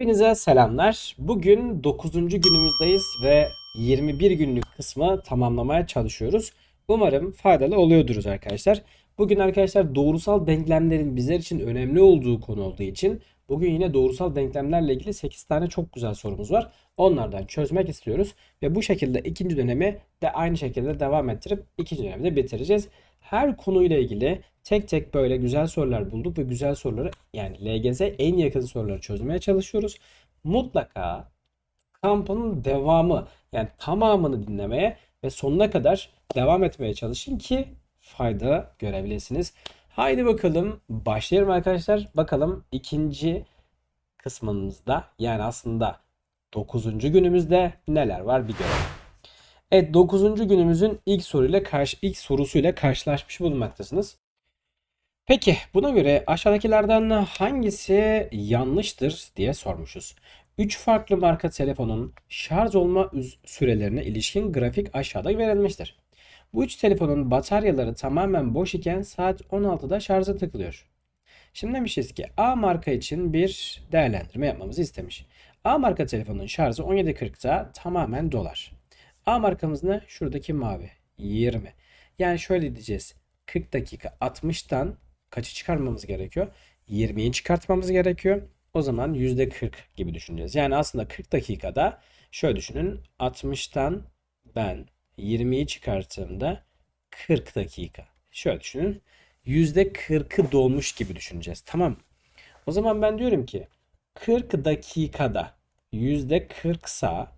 Hepinize selamlar. Bugün 9. günümüzdeyiz ve 21 günlük kısmı tamamlamaya çalışıyoruz. Umarım faydalı oluyordur arkadaşlar. Bugün arkadaşlar doğrusal denklemlerin bizler için önemli olduğu konu olduğu için bugün yine doğrusal denklemlerle ilgili 8 tane çok güzel sorumuz var. Onlardan çözmek istiyoruz ve bu şekilde ikinci dönemi de aynı şekilde devam ettirip ikinci dönemi de bitireceğiz. Her konuyla ilgili tek tek böyle güzel sorular bulduk ve güzel soruları yani LGS en yakın soruları çözmeye çalışıyoruz. Mutlaka kampın devamı yani tamamını dinlemeye ve sonuna kadar devam etmeye çalışın ki fayda görebilirsiniz. Haydi bakalım başlayalım arkadaşlar. Bakalım ikinci kısmımızda yani aslında 9. günümüzde neler var bir görelim. Evet 9. günümüzün ilk soruyla karşı ilk sorusuyla karşılaşmış bulunmaktasınız. Peki buna göre aşağıdakilerden hangisi yanlıştır diye sormuşuz. 3 farklı marka telefonun şarj olma sürelerine ilişkin grafik aşağıda verilmiştir. Bu üç telefonun bataryaları tamamen boş iken saat 16'da şarja takılıyor. Şimdi demişiz ki A marka için bir değerlendirme yapmamızı istemiş. A marka telefonun şarjı 17.40'da tamamen dolar. A markamız ne? Şuradaki mavi. 20. Yani şöyle diyeceğiz. 40 dakika 60'tan kaçı çıkarmamız gerekiyor? 20'yi çıkartmamız gerekiyor. O zaman %40 gibi düşüneceğiz. Yani aslında 40 dakikada şöyle düşünün. 60'tan ben 20'yi çıkarttığımda 40 dakika. Şöyle düşünün. %40'ı dolmuş gibi düşüneceğiz. Tamam. O zaman ben diyorum ki 40 dakikada %40 sa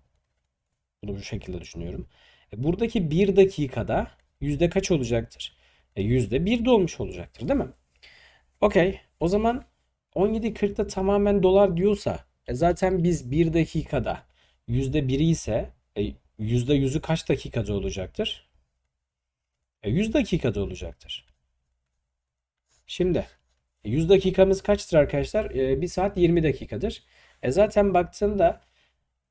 bunu bu şekilde düşünüyorum. E, buradaki 1 dakikada yüzde kaç olacaktır? E, yüzde 1 dolmuş olacaktır değil mi? Okey. O zaman 17.40'da tamamen dolar diyorsa e, zaten biz 1 dakikada yüzde 1'i ise e, yüzde 100'ü kaç dakikada olacaktır? E, 100 dakikada olacaktır. Şimdi e, 100 dakikamız kaçtır arkadaşlar? E, 1 saat 20 dakikadır. E, zaten baktığımda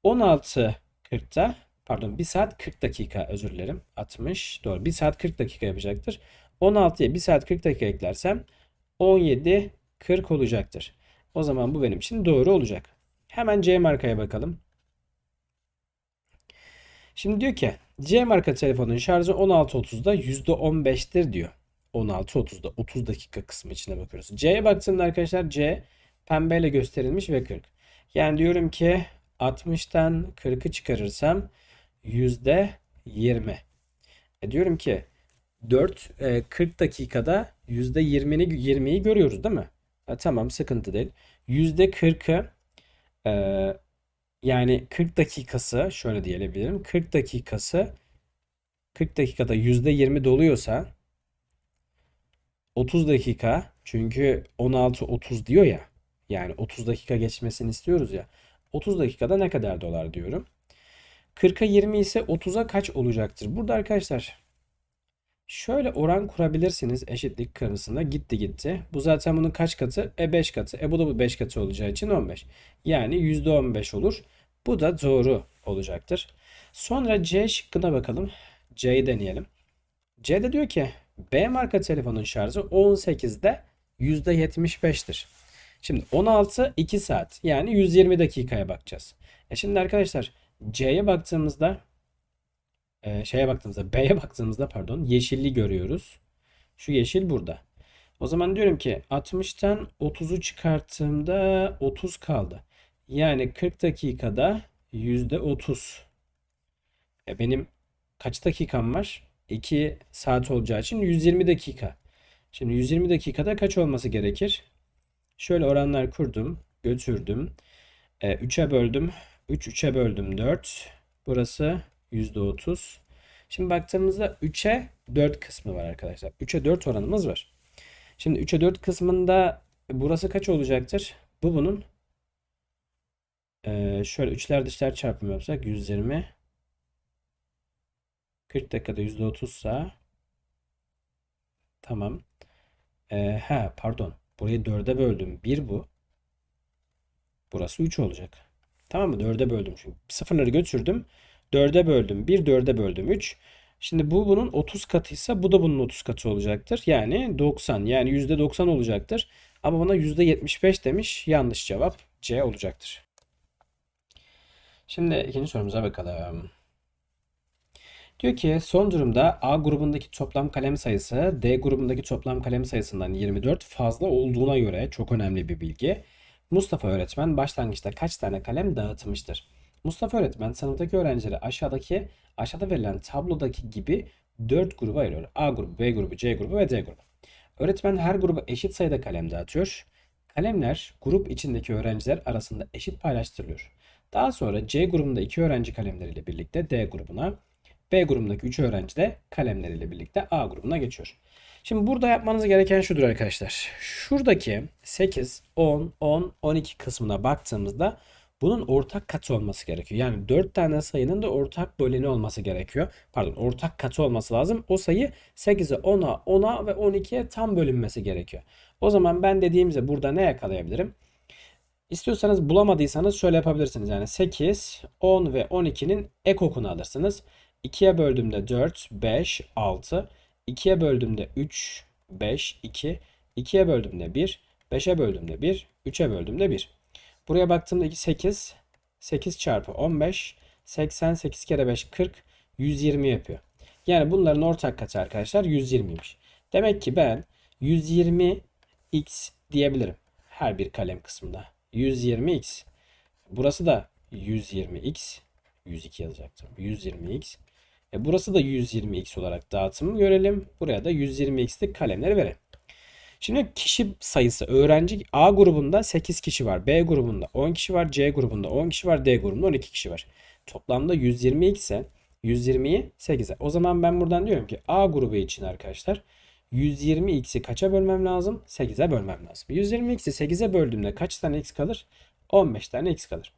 16.40'ta pardon 1 saat 40 dakika özür dilerim. 60 doğru 1 saat 40 dakika yapacaktır. 16'ya 1 saat 40 dakika eklersem 17.40 olacaktır. O zaman bu benim için doğru olacak. Hemen C markaya bakalım. Şimdi diyor ki C marka telefonun şarjı 16.30'da %15'tir diyor. 16.30'da 30 dakika kısmı içine bakıyoruz. C'ye baktığımda arkadaşlar C pembeyle gösterilmiş ve 40. Yani diyorum ki 60'tan 40'ı çıkarırsam %20. E diyorum ki 4 e, 40 dakikada %20'ni 20'yi görüyoruz değil mi? Ha, tamam sıkıntı değil. %40'ı e, yani 40 dakikası şöyle diyebilirim. 40 dakikası 40 dakikada %20 doluyorsa 30 dakika çünkü 16-30 diyor ya yani 30 dakika geçmesini istiyoruz ya 30 dakikada ne kadar dolar diyorum. 40'a 20 ise 30'a kaç olacaktır? Burada arkadaşlar şöyle oran kurabilirsiniz eşitlik karşısında gitti gitti. Bu zaten bunun kaç katı? E 5 katı. E bu da bu 5 katı olacağı için 15. Yani %15 olur. Bu da doğru olacaktır. Sonra C şıkkına bakalım. C'yi deneyelim. C'de diyor ki B marka telefonun şarjı 18'de %75'tir. Şimdi 16 2 saat yani 120 dakikaya bakacağız. E şimdi arkadaşlar C'ye baktığımızda e, şeye baktığımızda B'ye baktığımızda pardon yeşilli görüyoruz. Şu yeşil burada. O zaman diyorum ki 60'tan 30'u çıkarttığımda 30 kaldı. Yani 40 dakikada %30. E benim kaç dakikam var? 2 saat olacağı için 120 dakika. Şimdi 120 dakikada kaç olması gerekir? Şöyle oranlar kurdum. Götürdüm. E, 3'e böldüm. 3 3'e böldüm 4. Burası %30. Şimdi baktığımızda 3'e 4 kısmı var arkadaşlar. 3'e 4 oranımız var. Şimdi 3'e 4 kısmında burası kaç olacaktır? Bu bunun ee, şöyle üçler dışlar çarpımı yapsak 120 40 dakikada %30 sa tamam. Ee, ha pardon. Burayı 4'e böldüm. 1 bu. Burası 3 olacak. Tamam mı? 4'e böldüm çünkü. Sıfırları götürdüm. 4'e böldüm. 1 4'e böldüm 3. Şimdi bu bunun 30 katıysa bu da bunun 30 katı olacaktır. Yani 90 yani %90 olacaktır. Ama bana %75 demiş. Yanlış cevap C olacaktır. Şimdi ikinci sorumuza bakalım. Diyor ki son durumda A grubundaki toplam kalem sayısı D grubundaki toplam kalem sayısından 24 fazla olduğuna göre çok önemli bir bilgi. Mustafa öğretmen başlangıçta kaç tane kalem dağıtmıştır? Mustafa öğretmen sınıftaki öğrencileri aşağıdaki aşağıda verilen tablodaki gibi 4 gruba ayırıyor. A grubu, B grubu, C grubu ve D grubu. Öğretmen her gruba eşit sayıda kalem dağıtıyor. Kalemler grup içindeki öğrenciler arasında eşit paylaştırılıyor. Daha sonra C grubunda 2 öğrenci kalemleriyle birlikte D grubuna, B grubundaki 3 öğrenci de kalemleriyle birlikte A grubuna geçiyor. Şimdi burada yapmanız gereken şudur arkadaşlar. Şuradaki 8, 10, 10, 12 kısmına baktığımızda bunun ortak katı olması gerekiyor. Yani 4 tane sayının da ortak böleni olması gerekiyor. Pardon ortak katı olması lazım. O sayı 8'e, 10'a, 10'a ve 12'ye tam bölünmesi gerekiyor. O zaman ben dediğimizde burada ne yakalayabilirim? İstiyorsanız bulamadıysanız şöyle yapabilirsiniz. Yani 8, 10 ve 12'nin ekokunu alırsınız. 2'ye böldüğümde 4, 5, 6. 2'ye böldüğümde 3, 5, 2. 2'ye böldüğümde 1. 5'e böldüğümde 1. 3'e böldüğümde 1. Buraya baktığımda 2, 8. 8 çarpı 15. 88 kere 5, 40. 120 yapıyor. Yani bunların ortak katı arkadaşlar 120'ymiş. Demek ki ben 120x diyebilirim. Her bir kalem kısmında. 120x. Burası da 120x. 102 yazacaktım. 120x. E burası da 120x olarak dağıtımı görelim. Buraya da 120x'lik kalemleri verelim. Şimdi kişi sayısı öğrenci A grubunda 8 kişi var. B grubunda 10 kişi var. C grubunda 10 kişi var. D grubunda 12 kişi var. Toplamda 120x ise 120'yi 8'e. O zaman ben buradan diyorum ki A grubu için arkadaşlar 120x'i kaça bölmem lazım? 8'e bölmem lazım. 120x'i 8'e böldüğümde kaç tane x kalır? 15 tane x kalır.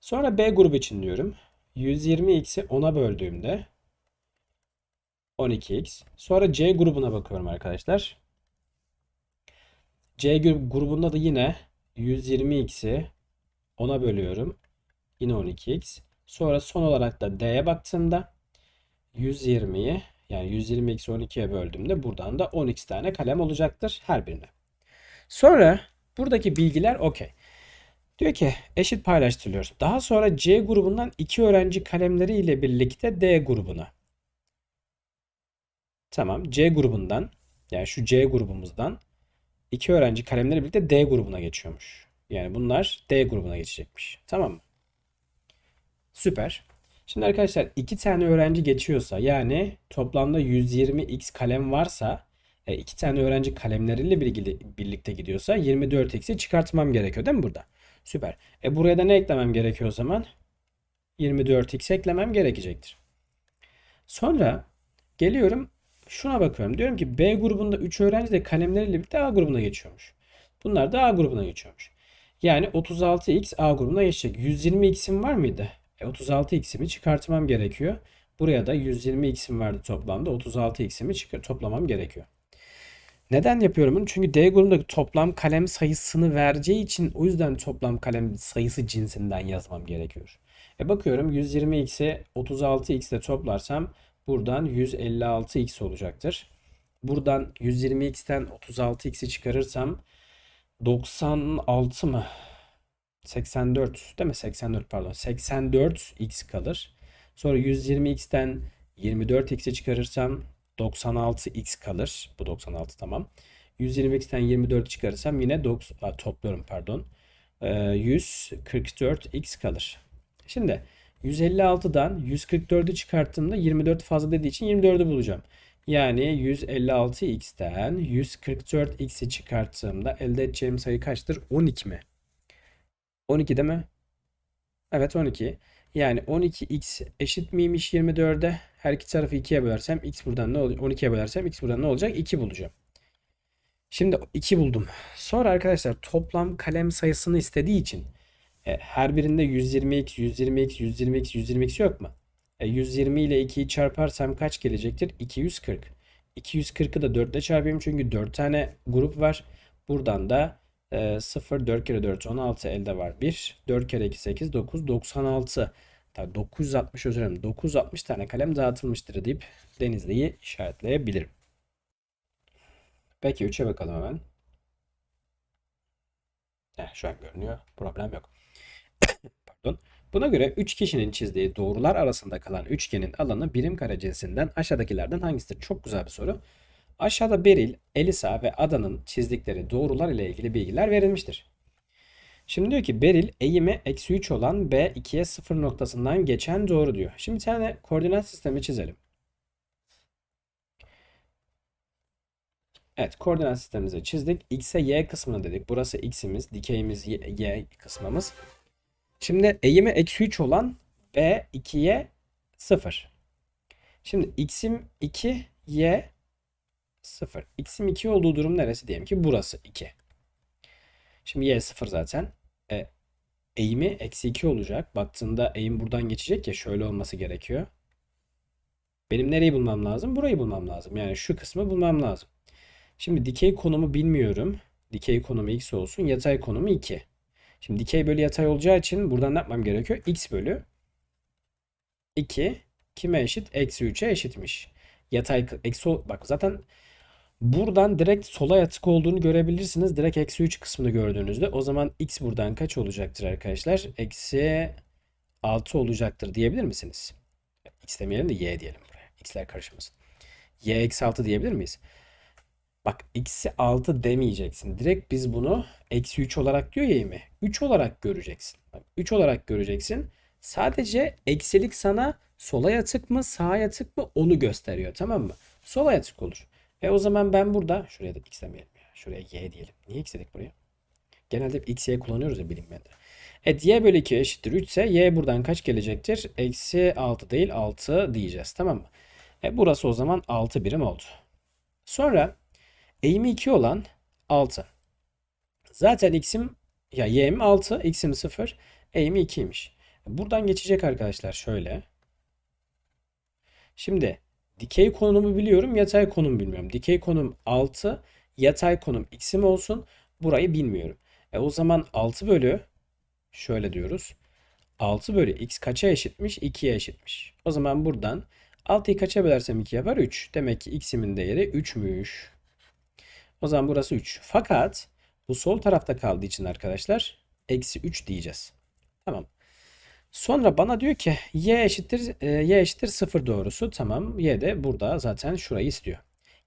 Sonra B grubu için diyorum. 120x'i 10'a böldüğümde 12x. Sonra C grubuna bakıyorum arkadaşlar. C grubunda da yine 120x'i 10'a bölüyorum. Yine 12x. Sonra son olarak da D'ye baktığımda 120'yi yani 120x'i 12'ye böldüğümde buradan da 10x tane kalem olacaktır her birine. Sonra buradaki bilgiler okey. Diyor ki eşit paylaştırılıyor. Daha sonra C grubundan 2 öğrenci kalemleri ile birlikte D grubuna. Tamam. C grubundan yani şu C grubumuzdan iki öğrenci kalemleri birlikte D grubuna geçiyormuş. Yani bunlar D grubuna geçecekmiş. Tamam mı? Süper. Şimdi arkadaşlar iki tane öğrenci geçiyorsa yani toplamda 120x kalem varsa e, iki tane öğrenci kalemleriyle birlikte gidiyorsa 24x'i çıkartmam gerekiyor değil mi burada? Süper. E buraya da ne eklemem gerekiyor o zaman? 24x eklemem gerekecektir. Sonra geliyorum şuna bakıyorum. Diyorum ki B grubunda 3 öğrenci de kalemleriyle birlikte A grubuna geçiyormuş. Bunlar da A grubuna geçiyormuş. Yani 36x A grubuna geçecek. 120x'im var mıydı? E 36x'imi çıkartmam gerekiyor. Buraya da 120x'im vardı toplamda. 36x'imi çıkar toplamam gerekiyor. Neden yapıyorum bunu? Çünkü D grubundaki toplam kalem sayısını vereceği için o yüzden toplam kalem sayısı cinsinden yazmam gerekiyor. E bakıyorum 120x'i 36x ile toplarsam buradan 156x olacaktır. Buradan 120x'ten 36x'i çıkarırsam 96 mı? 84 değil mi? 84 pardon. 84x kalır. Sonra 120x'ten 24x'i çıkarırsam 96x kalır. Bu 96 tamam. 120x'ten 24 çıkarırsam yine 90, topluyorum pardon. 144x kalır. Şimdi 156'dan 144'ü çıkarttığımda 24 fazla dediği için 24'ü bulacağım. Yani 156x'ten 144x'i çıkarttığımda elde edeceğim sayı kaçtır? 12 mi? 12 değil mi? Evet 12. Yani 12x eşit miymiş 24'e? Her iki tarafı 2'ye bölersem x buradan ne olacak? 12'ye bölersem x buradan ne olacak? 2 bulacağım. Şimdi 2 buldum. Sonra arkadaşlar toplam kalem sayısını istediği için e, her birinde 120x, 120x, 120x, 120x yok mu? E, 120 ile 2'yi çarparsam kaç gelecektir? 240. 240'ı da 4 ile çarpayım çünkü 4 tane grup var. Buradan da e, 0, 4 kere 4, 16 elde var. 1, 4 kere 2, 8, 9, 96. Tabii 960 özür dilerim. 960 tane kalem dağıtılmıştır deyip Denizli'yi işaretleyebilirim. Peki 3'e bakalım hemen. Heh, şu an görünüyor. Problem yok. Pardon. Buna göre 3 kişinin çizdiği doğrular arasında kalan üçgenin alanı birim kare cinsinden aşağıdakilerden hangisidir? Çok güzel bir soru. Aşağıda Beril, Elisa ve Ada'nın çizdikleri doğrular ile ilgili bilgiler verilmiştir. Şimdi diyor ki Beril eğimi eksi 3 olan B 2'ye 0 noktasından geçen doğru diyor. Şimdi bir tane koordinat sistemi çizelim. Evet koordinat sistemimizi çizdik. X'e Y kısmını dedik. Burası X'imiz, dikeyimiz Y, y kısmımız. Şimdi eğimi eksi 3 olan B 2'ye 0. Şimdi X'im 2, Y 0. X'im 2 olduğu durum neresi diyelim ki burası 2. Şimdi Y 0 zaten. E, eğimi eksi 2 olacak. Baktığında eğim buradan geçecek ya şöyle olması gerekiyor. Benim nereyi bulmam lazım? Burayı bulmam lazım. Yani şu kısmı bulmam lazım. Şimdi dikey konumu bilmiyorum. Dikey konumu x olsun. Yatay konumu 2. Şimdi dikey bölü yatay olacağı için buradan ne yapmam gerekiyor? x bölü 2 kime eşit? Eksi 3'e eşitmiş. Yatay eksi bak zaten buradan direkt sola yatık olduğunu görebilirsiniz. Direkt eksi 3 kısmını gördüğünüzde o zaman x buradan kaç olacaktır arkadaşlar? Eksi 6 olacaktır diyebilir misiniz? x demeyelim de y diyelim buraya. x'ler karışmasın. y eksi 6 diyebilir miyiz? Bak eksi 6 demeyeceksin. Direkt biz bunu eksi 3 olarak diyor ya mi? 3 olarak göreceksin. Bak, 3 olarak göreceksin. Sadece eksilik sana sola yatık mı sağa yatık mı onu gösteriyor tamam mı? Sola yatık olur. E o zaman ben burada şuraya da x demeyelim ya. Şuraya y diyelim. Niye x dedik buraya? Genelde hep x y kullanıyoruz ya bilinmede. Evet y bölü 2 eşittir 3 ise y buradan kaç gelecektir? Eksi 6 değil 6 diyeceğiz tamam mı? E burası o zaman 6 birim oldu. Sonra Eğimi 2 olan 6. Zaten x'im ya y'im 6, x'im 0, eğimi 2'ymiş. Buradan geçecek arkadaşlar şöyle. Şimdi dikey konumu biliyorum, yatay konum bilmiyorum. Dikey konum 6, yatay konum x'im olsun. Burayı bilmiyorum. E o zaman 6 bölü şöyle diyoruz. 6 bölü x kaça eşitmiş? 2'ye eşitmiş. O zaman buradan 6'yı kaça bölersem 2 yapar? 3. Demek ki x'imin değeri 3'müş. O zaman burası 3. Fakat bu sol tarafta kaldığı için arkadaşlar eksi 3 diyeceğiz. Tamam. Sonra bana diyor ki y eşittir e, y eşittir 0 doğrusu. Tamam. Y de burada zaten şurayı istiyor.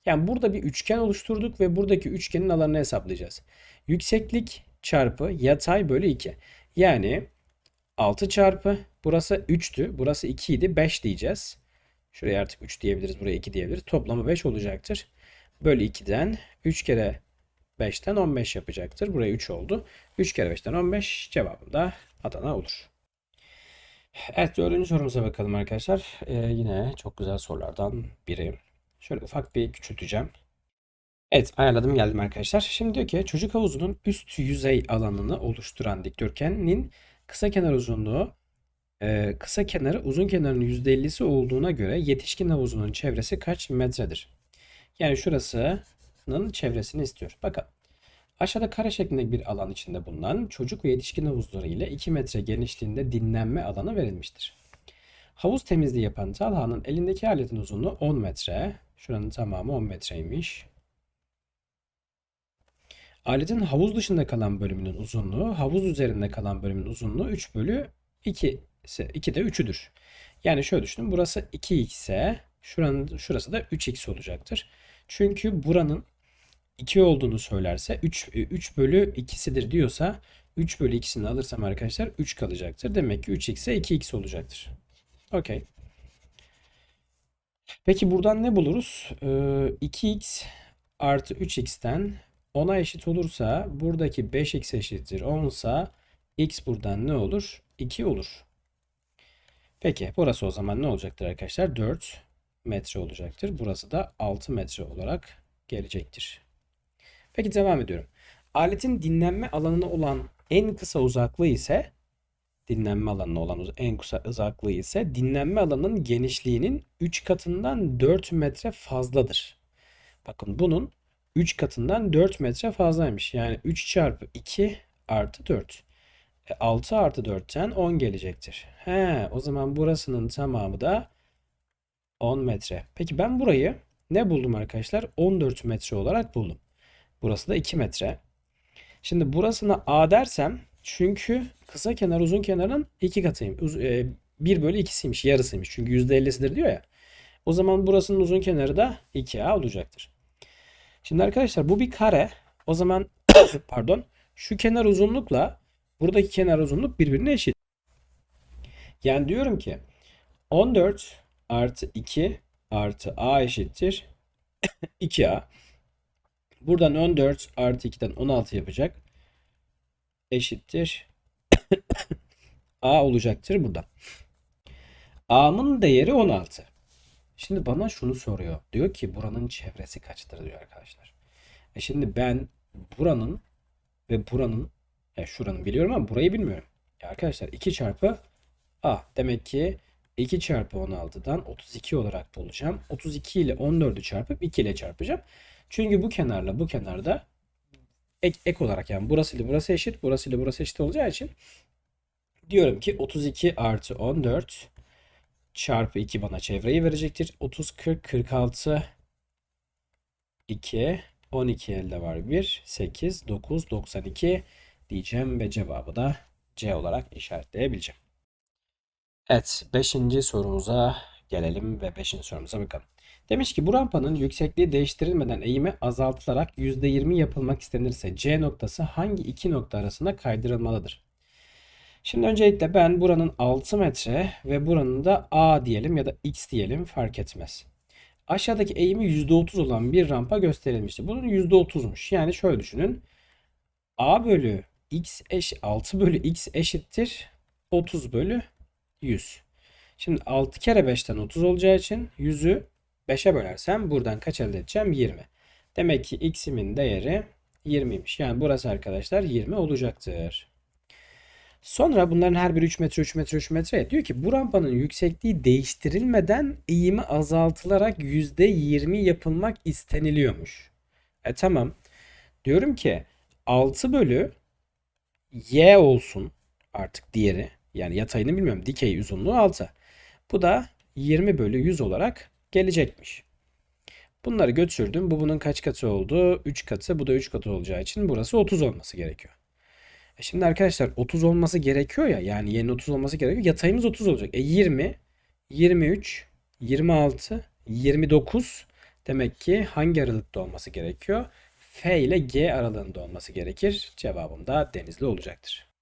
Yani burada bir üçgen oluşturduk ve buradaki üçgenin alanını hesaplayacağız. Yükseklik çarpı yatay bölü 2. Yani 6 çarpı burası 3'tü. Burası 2 idi. 5 diyeceğiz. Şuraya artık 3 diyebiliriz. Buraya 2 diyebiliriz. Toplamı 5 olacaktır. Bölü 2'den 3 kere 5'ten 15 yapacaktır. Buraya 3 oldu. 3 kere 5'ten 15 cevabım da Adana olur. Evet dördüncü sorumuza bakalım arkadaşlar. Ee, yine çok güzel sorulardan biri. Şöyle ufak bir küçülteceğim. Evet ayarladım geldim arkadaşlar. Şimdi diyor ki çocuk havuzunun üst yüzey alanını oluşturan dikdörtgenin kısa kenar uzunluğu e, kısa kenarı uzun kenarının %50'si olduğuna göre yetişkin havuzunun çevresi kaç metredir? Yani şurasının çevresini istiyor. Bakalım. Aşağıda kare şeklinde bir alan içinde bulunan çocuk ve yetişkin havuzları ile 2 metre genişliğinde dinlenme alanı verilmiştir. Havuz temizliği yapan Talha'nın elindeki aletin uzunluğu 10 metre. Şuranın tamamı 10 metreymiş. Aletin havuz dışında kalan bölümünün uzunluğu, havuz üzerinde kalan bölümün uzunluğu 3 bölü 2 ise 2 de 3'üdür. Yani şöyle düşünün. Burası 2x ise şuranın, şurası da 3x olacaktır. Çünkü buranın 2 olduğunu söylerse 3, 3 bölü 2'sidir diyorsa 3 bölü 2'sini alırsam arkadaşlar 3 kalacaktır. Demek ki 3x ise 2x olacaktır. Okey. Peki buradan ne buluruz? Ee, 2x artı 3x'ten 10'a eşit olursa buradaki 5x eşittir 10 ise x buradan ne olur? 2 olur. Peki burası o zaman ne olacaktır arkadaşlar? 4 metre olacaktır. Burası da 6 metre olarak gelecektir. Peki devam ediyorum. Aletin dinlenme alanına olan en kısa uzaklığı ise dinlenme alanına olan en kısa uzaklığı ise dinlenme alanının genişliğinin 3 katından 4 metre fazladır. Bakın bunun 3 katından 4 metre fazlaymış. Yani 3 çarpı 2 artı 4. E, 6 artı 4'ten 10 gelecektir. He, o zaman burasının tamamı da 10 metre. Peki ben burayı ne buldum arkadaşlar? 14 metre olarak buldum. Burası da 2 metre. Şimdi burasına A dersem Çünkü kısa kenar uzun kenarın iki katıyım. Uz, e, 1 bölü 2'siymiş, yarısıymış. Çünkü %50'sidir diyor ya. O zaman burasının uzun kenarı da 2A olacaktır. Şimdi arkadaşlar bu bir kare. O zaman pardon şu kenar uzunlukla buradaki kenar uzunluk birbirine eşit. Yani diyorum ki 14 artı 2 artı A eşittir 2A. Buradan 14 artı 2'den 16 yapacak. Eşittir. A olacaktır burada. A'mın değeri 16. Şimdi bana şunu soruyor. Diyor ki buranın çevresi kaçtır diyor arkadaşlar. E şimdi ben buranın ve buranın e şuranın biliyorum ama burayı bilmiyorum. Ya arkadaşlar 2 çarpı A. Demek ki 2 çarpı 16'dan 32 olarak bulacağım. 32 ile 14'ü çarpıp 2 ile çarpacağım. Çünkü bu kenarla bu kenarda ek, ek olarak yani burası ile burası eşit, burası ile burası eşit olacağı için diyorum ki 32 artı 14 çarpı 2 bana çevreyi verecektir. 30, 40, 46, 2, 12 elde var 1, 8, 9, 92 diyeceğim ve cevabı da C olarak işaretleyebileceğim. Evet, 5. sorumuza gelelim ve 5. sorumuza bakalım. Demiş ki bu rampanın yüksekliği değiştirilmeden eğimi azaltılarak %20 yapılmak istenirse C noktası hangi iki nokta arasında kaydırılmalıdır? Şimdi öncelikle ben buranın 6 metre ve buranın da A diyelim ya da X diyelim fark etmez. Aşağıdaki eğimi %30 olan bir rampa gösterilmişti. Bunun %30'muş. Yani şöyle düşünün. A bölü X eş 6 bölü X eşittir 30 bölü 100. Şimdi 6 kere 5'ten 30 olacağı için 100'ü 5'e bölersem buradan kaç elde edeceğim? 20. Demek ki x'imin değeri 20'ymiş. Yani burası arkadaşlar 20 olacaktır. Sonra bunların her biri 3 metre 3 metre 3 metre. Diyor ki bu rampanın yüksekliği değiştirilmeden eğimi azaltılarak %20 yapılmak isteniliyormuş. E tamam. Diyorum ki 6 bölü y olsun artık diğeri. Yani yatayını bilmiyorum. Dikey uzunluğu 6. Bu da 20 bölü 100 olarak gelecekmiş. Bunları götürdüm. Bu bunun kaç katı oldu? 3 katı. Bu da 3 katı olacağı için burası 30 olması gerekiyor. E şimdi arkadaşlar 30 olması gerekiyor ya. Yani yeni 30 olması gerekiyor. Yatayımız 30 olacak. E 20, 23, 26, 29 demek ki hangi aralıkta olması gerekiyor? F ile G aralığında olması gerekir. Cevabım da denizli olacaktır.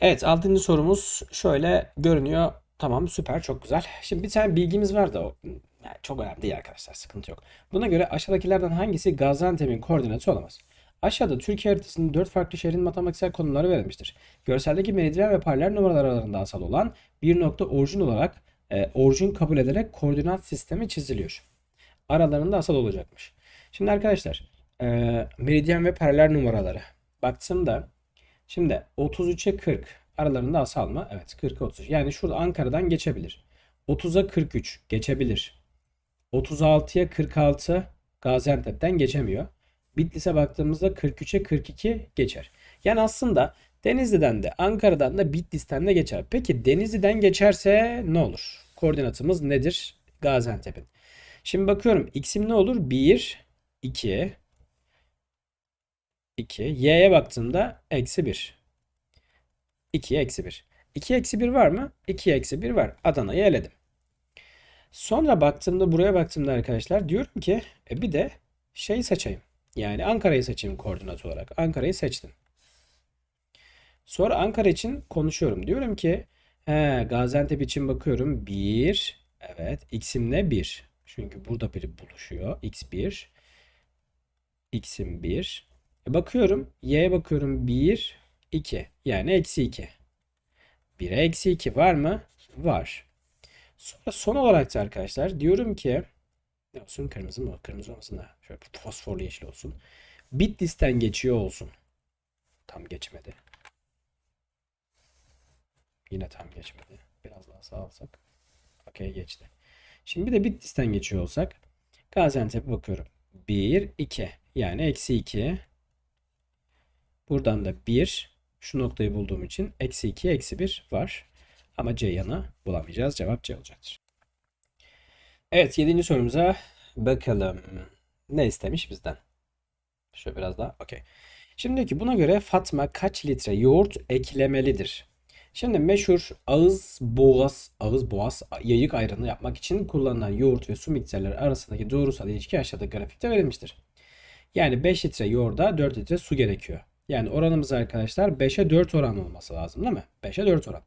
Evet 6. sorumuz şöyle görünüyor. Tamam süper çok güzel. Şimdi bir tane bilgimiz var da o yani çok önemli değil arkadaşlar sıkıntı yok. Buna göre aşağıdakilerden hangisi Gaziantep'in koordinatı olamaz? Aşağıda Türkiye haritasının 4 farklı şehrin matematiksel konumları verilmiştir. Görseldeki meridyen ve paralel numaralar aralarında asal olan bir nokta orijin olarak e, orijin kabul ederek koordinat sistemi çiziliyor. Aralarında asal olacakmış. Şimdi arkadaşlar e, meridyen ve paralel numaraları baktığımda şimdi 33'e 40 aralarında asal mı? Evet 40'a 30. Yani şurada Ankara'dan geçebilir. 30'a 43 geçebilir. 36'ya 46 Gaziantep'ten geçemiyor. Bitlis'e baktığımızda 43'e 42 geçer. Yani aslında Denizli'den de Ankara'dan da Bitlis'ten de geçer. Peki Denizli'den geçerse ne olur? Koordinatımız nedir? Gaziantep'in. Şimdi bakıyorum x'im ne olur? 1, 2, 2. Y'ye baktığımda eksi 1. 2'ye eksi 1. 2 eksi 1 var mı? 2 eksi 1 var. Adana'yı eledim. Sonra baktığımda buraya baktığımda arkadaşlar diyorum ki e bir de şey seçeyim. Yani Ankara'yı seçeyim koordinat olarak. Ankara'yı seçtim. Sonra Ankara için konuşuyorum. Diyorum ki he, Gaziantep için bakıyorum. 1. Evet. X'im ne? 1. Çünkü burada biri buluşuyor. X1. X'im 1. E bakıyorum. Y'ye bakıyorum. 1. 2. Yani eksi 2. 1'e eksi 2 var mı? Var. Sonra son olarak da arkadaşlar diyorum ki ne olsun kırmızı mı? Kırmızı olmasın da şöyle fosforlu yeşil olsun. Bitlis'ten geçiyor olsun. Tam geçmedi. Yine tam geçmedi. Biraz daha sağ alsak. Okey geçti. Şimdi bir de Bitlis'ten geçiyor olsak. Gaziantep'e bakıyorum. 1, 2. Yani eksi 2. Buradan da 1. Şu noktayı bulduğum için eksi 2, eksi 1 var. Ama Ceyhan'ı bulamayacağız. Cevap C olacaktır. Evet 7. sorumuza bakalım. Ne istemiş bizden? Şöyle biraz daha. Okey. Şimdi ki buna göre Fatma kaç litre yoğurt eklemelidir? Şimdi meşhur ağız boğaz, ağız boğaz yayık ayranı yapmak için kullanılan yoğurt ve su miktarları arasındaki doğrusal ilişki aşağıda grafikte verilmiştir. Yani 5 litre yoğurda 4 litre su gerekiyor. Yani oranımız arkadaşlar 5'e 4 oran olması lazım değil mi? 5'e 4 oran.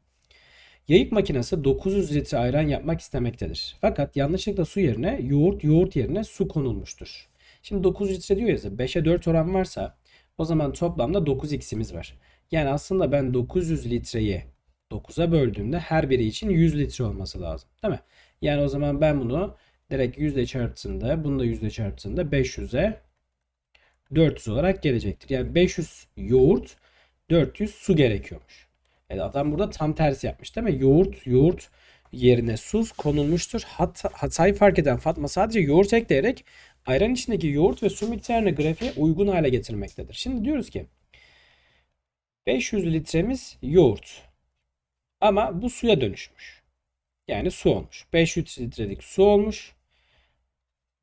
Yayık makinesi 900 litre ayran yapmak istemektedir. Fakat yanlışlıkla su yerine yoğurt, yoğurt yerine su konulmuştur. Şimdi 900 litre diyor ya 5'e 4 oran varsa o zaman toplamda 9x'imiz var. Yani aslında ben 900 litreyi 9'a böldüğümde her biri için 100 litre olması lazım. Değil mi? Yani o zaman ben bunu direkt yüzde çarptığında bunu da yüzde çarptığında 500'e 400 olarak gelecektir. Yani 500 yoğurt 400 su gerekiyormuş. Yani adam burada tam tersi yapmış değil mi? Yoğurt yoğurt yerine su konulmuştur. Hat, hatayı fark eden Fatma sadece yoğurt ekleyerek ayran içindeki yoğurt ve su miktarını grafiğe uygun hale getirmektedir. Şimdi diyoruz ki 500 litremiz yoğurt. Ama bu suya dönüşmüş. Yani su olmuş. 500 litrelik su olmuş.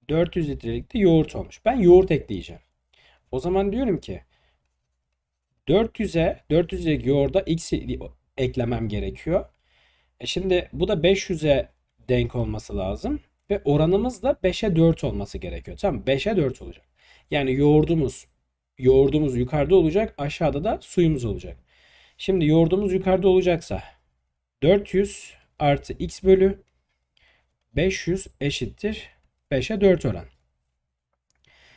400 litrelik de yoğurt olmuş. Ben yoğurt ekleyeceğim. O zaman diyorum ki 400'e 400'lik yoğurda x eklemem gerekiyor. E şimdi bu da 500'e denk olması lazım. Ve oranımız da 5'e 4 olması gerekiyor. Tamam 5'e 4 olacak. Yani yoğurdumuz yoğurdumuz yukarıda olacak. Aşağıda da suyumuz olacak. Şimdi yoğurdumuz yukarıda olacaksa 400 artı x bölü 500 eşittir 5'e 4 oran.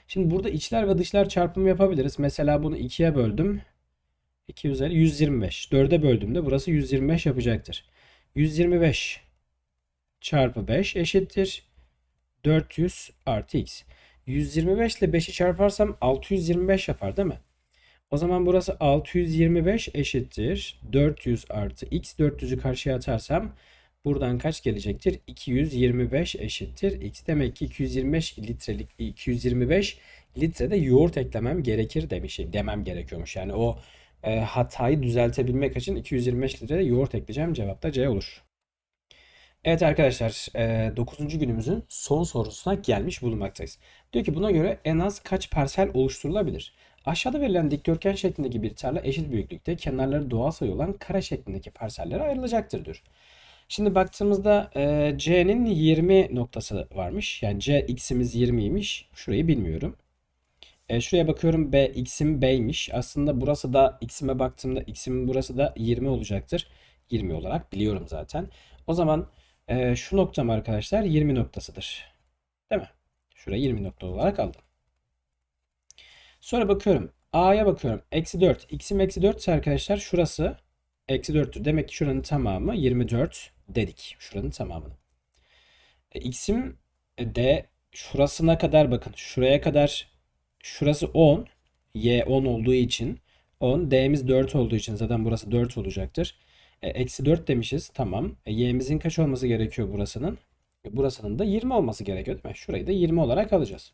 Şimdi burada içler ve dışlar çarpımı yapabiliriz. Mesela bunu 2'ye böldüm. 2 üzeri 125. 4'e böldüğümde burası 125 yapacaktır. 125 çarpı 5 eşittir 400 artı x. 125 ile 5'i çarparsam 625 yapar değil mi? O zaman burası 625 eşittir 400 artı x. 400'ü karşıya atarsam buradan kaç gelecektir? 225 eşittir x. Demek ki 225 litrelik 225 litrede yoğurt eklemem gerekir demişim. Demem gerekiyormuş. Yani o e, hatayı düzeltebilmek için 225 litre yoğurt ekleyeceğim. Cevap da C olur. Evet arkadaşlar 9. günümüzün son sorusuna gelmiş bulunmaktayız. Diyor ki buna göre en az kaç parsel oluşturulabilir? Aşağıda verilen dikdörtgen şeklindeki bir tarla eşit büyüklükte kenarları doğal sayı olan kare şeklindeki parsellere ayrılacaktır diyor. Şimdi baktığımızda e, C'nin 20 noktası varmış. Yani C x'imiz 20'ymiş. Şurayı bilmiyorum. E, şuraya bakıyorum B x'im B'ymiş. Aslında burası da x'ime baktığımda x'imin burası da 20 olacaktır. 20 olarak biliyorum zaten. O zaman e, şu noktam arkadaşlar 20 noktasıdır. Değil mi? Şuraya 20 nokta olarak aldım. Sonra bakıyorum. A'ya bakıyorum. Eksi 4. X'im eksi 4 ise arkadaşlar şurası eksi 4'tür. Demek ki şuranın tamamı 24 dedik. Şuranın tamamını. E, X'im e, D şurasına kadar bakın. Şuraya kadar şurası 10. Y 10 olduğu için 10. D'miz 4 olduğu için zaten burası 4 olacaktır. E, eksi 4 demişiz. Tamam. E, y'mizin kaç olması gerekiyor burasının? E, burasının da 20 olması gerekiyor değil mi? Şurayı da 20 olarak alacağız.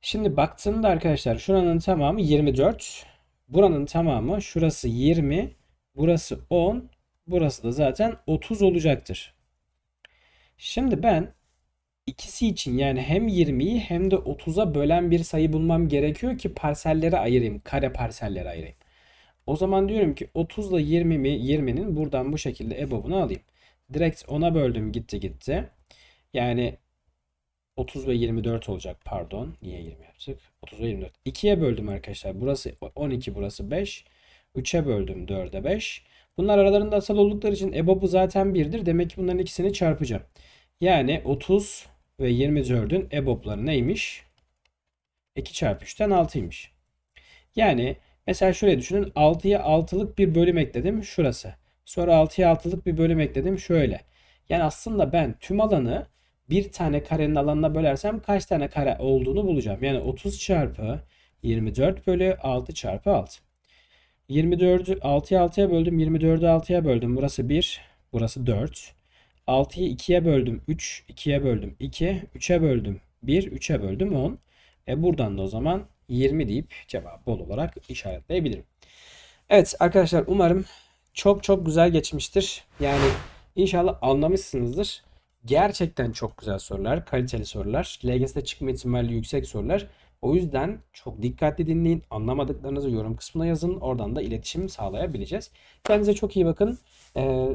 Şimdi baktığımda arkadaşlar şuranın tamamı 24. Buranın tamamı şurası 20. Burası 10. Burası da zaten 30 olacaktır. Şimdi ben ikisi için yani hem 20'yi hem de 30'a bölen bir sayı bulmam gerekiyor ki parsellere ayırayım. Kare parsellere ayırayım. O zaman diyorum ki 30 ile 20'mi 20'nin buradan bu şekilde EBOB'unu alayım. Direkt 10'a böldüm gitti gitti. Yani 30 ve 24 olacak pardon. Niye 20 yaptık? 30 ve 24. 2'ye böldüm arkadaşlar. Burası 12 burası 5. 3'e böldüm 4'e 5. Bunlar aralarında asal oldukları için EBOB'u zaten 1'dir. Demek ki bunların ikisini çarpacağım. Yani 30 ve 24'ün EBOB'ları neymiş? 2 çarpı 3'ten 6'ymış. Yani Mesela şöyle düşünün. 6'ya 6'lık bir bölüm ekledim. Şurası. Sonra 6'ya 6'lık bir bölüm ekledim. Şöyle. Yani aslında ben tüm alanı bir tane karenin alanına bölersem kaç tane kare olduğunu bulacağım. Yani 30 çarpı 24 bölü 6 çarpı 6. 24'ü 6'ya 6'ya böldüm. 24'ü 6'ya böldüm. Burası 1. Burası 4. 6'yı 2'ye böldüm. 3. 2'ye böldüm. 2. 3'e böldüm. 1. 3'e böldüm 10. E buradan da o zaman 20 deyip cevabı bol olarak işaretleyebilirim. Evet arkadaşlar umarım çok çok güzel geçmiştir. Yani inşallah anlamışsınızdır. Gerçekten çok güzel sorular, kaliteli sorular. LGS'de çıkma ihtimali yüksek sorular. O yüzden çok dikkatli dinleyin. Anlamadıklarınızı yorum kısmına yazın. Oradan da iletişim sağlayabileceğiz. Kendinize çok iyi bakın. Ee,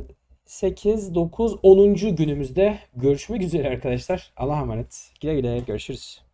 8, 9, 10. günümüzde görüşmek üzere arkadaşlar. Allah'a emanet. Güle güle görüşürüz.